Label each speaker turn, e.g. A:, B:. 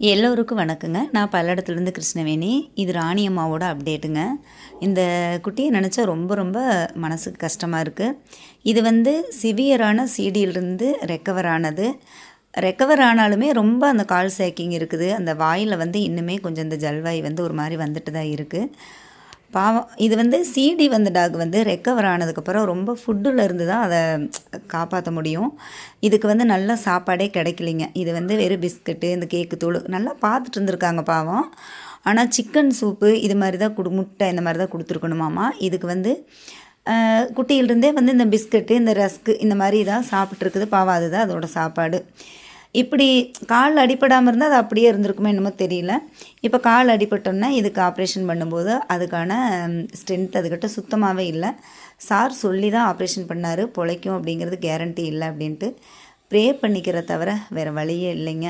A: எல்லோருக்கும் வணக்கங்க. நான் பல்லடத்துலேருந்து கிருஷ்ணவேணி. இது ராணி அம்மாவோட அப்டேட்டுங்க. இந்த குட்டியை நினச்சா ரொம்ப ரொம்ப மனசுக்கு கஷ்டமாக இருக்குது இது வந்து சிவியரான சிடியிலிருந்து ரெக்கவர் ஆனது. ரெக்கவர் ஆனாலுமே ரொம்ப அந்த கால் சேக்கிங் இருக்குது. அந்த வாயில் வந்து இன்னுமே கொஞ்சம் இந்த ஜல்வாய் வந்து ஒரு மாதிரி வந்துட்டு தான் இருக்குது பாவம். இது வந்து சிடி வந்த டாக் வந்து ரெக்கவர் ஆனதுக்கப்புறம் ரொம்ப ஃபுட்டில் இருந்து தான் அதை காப்பாற்ற முடியும். இதுக்கு வந்து நல்ல சாப்பாடே கிடைக்கலிங்க. இது வந்து வெறும் பிஸ்கட்டு இந்த கேக்கு தூள் நல்லா பார்த்துட்டு இருந்திருக்காங்க பாவம். ஆனால் சிக்கன் சூப்பு இது மாதிரி தான் கொடு முட்டை இந்த மாதிரி தான் கொடுத்துருக்கணுமாம்மா இதுக்கு வந்து குட்டியிலிருந்தே வந்து இந்த பிஸ்கட்டு இந்த ரஸ்க்கு இந்த மாதிரி தான் சாப்பிட்ருக்குது பாவம் அதுதான் அதோட சாப்பாடு. இப்படி கால் அடிபடாமல் இருந்தால் அது அப்படியே இருந்திருக்குமே என்னமோ தெரியல. இப்போ கால் அடிபட்டோன்னா இதுக்கு ஆப்ரேஷன் பண்ணும்போது அதுக்கான ஸ்ட்ரென்த் அதுக்கிட்ட சுத்தமாகவே இல்லை. சார் சொல்லி தான் ஆப்ரேஷன் பண்ணார் பொழைக்கும் அப்படிங்கிறது கேரண்டி இல்லை அப்படின்ட்டு. ப்ரே பண்ணிக்கிற தவிர வேறு வழியே இல்லைங்க.